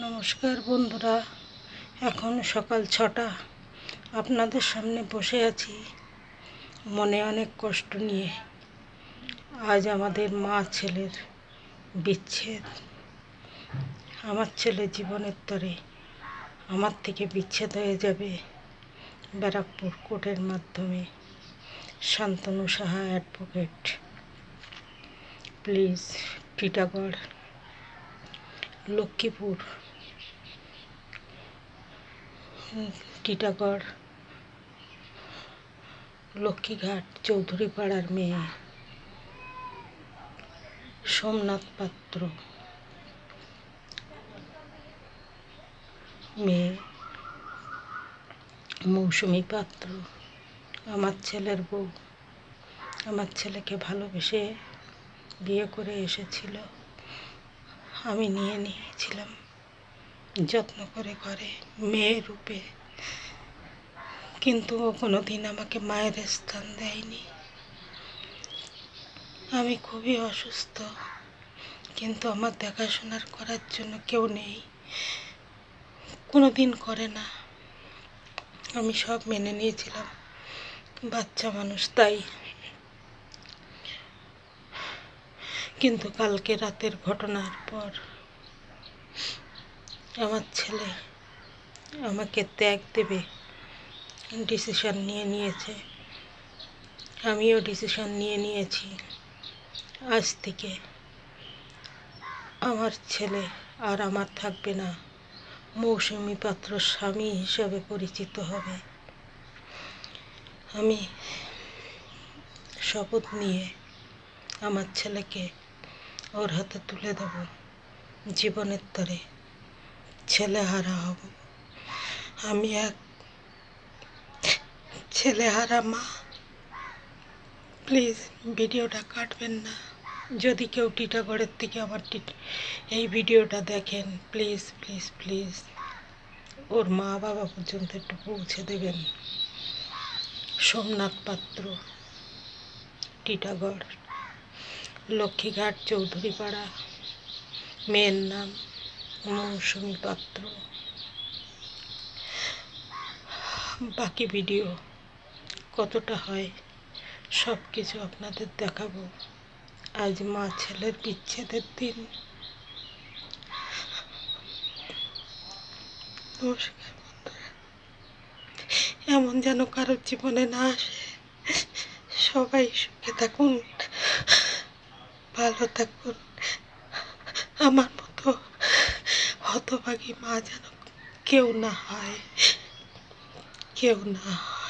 নমস্কার বন্ধুরা, এখন সকাল ছটা। আপনাদের সামনে বসে আছি মনে অনেক কষ্ট নিয়ে। আজ আমাদের মা ছেলের বিচ্ছেদ। আমার ছেলে জীবনের তরে আমার থেকে বিচ্ছেদ হয়ে যাবে ব্যারাকপুর কোর্টের মাধ্যমে। Shantanu Saha advocate please Titagarh Lakshmipur. Titagarh. Lakshmighat Chowdhury পাড়ার মেয়ে। সোমনাথ পাত্র। মেয়ে। মৌসুমি পাত্র। আমার ছেলের বউ। আমার ছেলেকে ভালোবেসে বিয়ে করে এসেছিল। আমি নিয়ে নিয়েছিলাম। যত্ন করে ঘরে মেয়ে রূপে। কিন্তু ও কোনো দিন আমাকে মায়ের স্থান দেয়নি। আমি খুবই অসুস্থ, কিন্তু আমার দেখাশোনার করার জন্য কেউ নেই। কোনো দিন করে না। আমি সব মেনে নিয়েছিলাম। বাচ্চা মানুষ, তাই। কিন্তু কালকে রাতের ঘটনার পর আমার ছেলে আমাকে ত্যাগ দেবে ডিসিশন নিয়ে নিয়েছে। আমিও ডিসিশন নিয়ে নিয়েছি। আজ থেকে আমার ছেলে আর আমার থাকবে না। মৌসুমি পাত্র স্বামী হিসাবে পরিচিত হবে। আমি শপথ নিয়ে আমার ছেলেকে ওর হাতে তুলে দেব জীবনের তরে। ছেলে হারা হব। আমি এক ছেলে হারা মা। প্লিজ, ভিডিওটা কাটবেন না। যদি কেউ টিটাগড়ের থেকে আমার এই ভিডিওটা দেখেন, প্লিজ প্লিজ প্লিজ। ওর মা বাবা পর্যন্ত একটু পৌঁছে দেবেন। সোমনাথ পাত্র, টিটাগড়। লক্ষ্মীঘাট চৌধুরীপাড়া, মেয়ের নাম মৌসুমি পাত্র। বাকি ভিডিও কতটা হয় সব কিছু আপনাদের দেখাবো। আজ মা ছেলের বিচ্ছেদের দিন। এমন যেন কারোর জীবনে না আসে। সবাই সুখে থাকুন। ভালো থাকুন। আমার মতো হতভাগী মা যেন কেউ না হয় কেউ না হয়।